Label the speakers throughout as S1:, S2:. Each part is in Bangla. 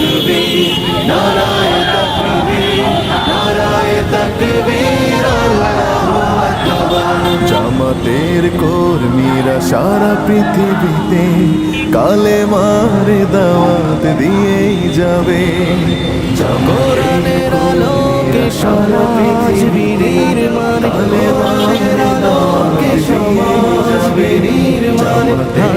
S1: takbir নারায় takbir নারায় takbir আল্লাহু আকবার সারা পৃথিবীতে কালে মারে দাওয়াত দিয়েই যাবে।
S2: জাগরণের আলোকে সারা পৃথিবীর মান
S1: কালে মারে দাওয়াত দিয়েই যাবে। জামাতের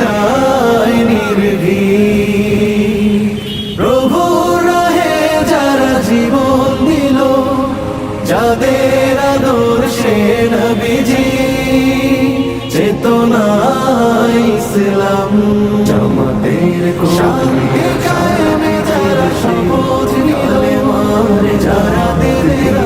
S1: যায় নির্ভীক। প্রভু রাহে যারা জীবন দিল, যাদের আদর্শে নবীজি। চেতনা ইসলাম জামাতের কায়েমে যারা শপথ নিল যারা দিনে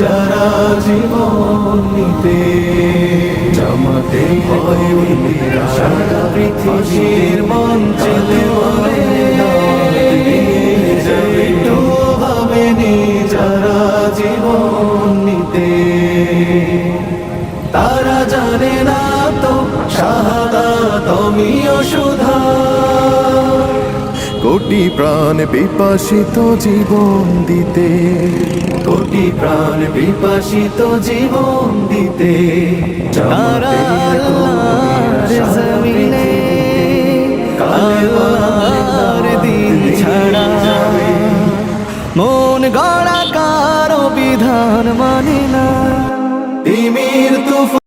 S1: যারা জীবন নিতে জামাতে পৃথিবীর জীবন নিতে। তারা জানে না তো শাহাদা তুমিও কোটি প্রাণ বিপাসিত জীবন দিতে। কোটি প্রাণ বিপাসিত জীবন দিতে।
S2: আল্লাহর জমিনে আল্লাহর দিন ছাড়া মন গড়া কারও বিধান মানে না।
S1: তিমির তুফান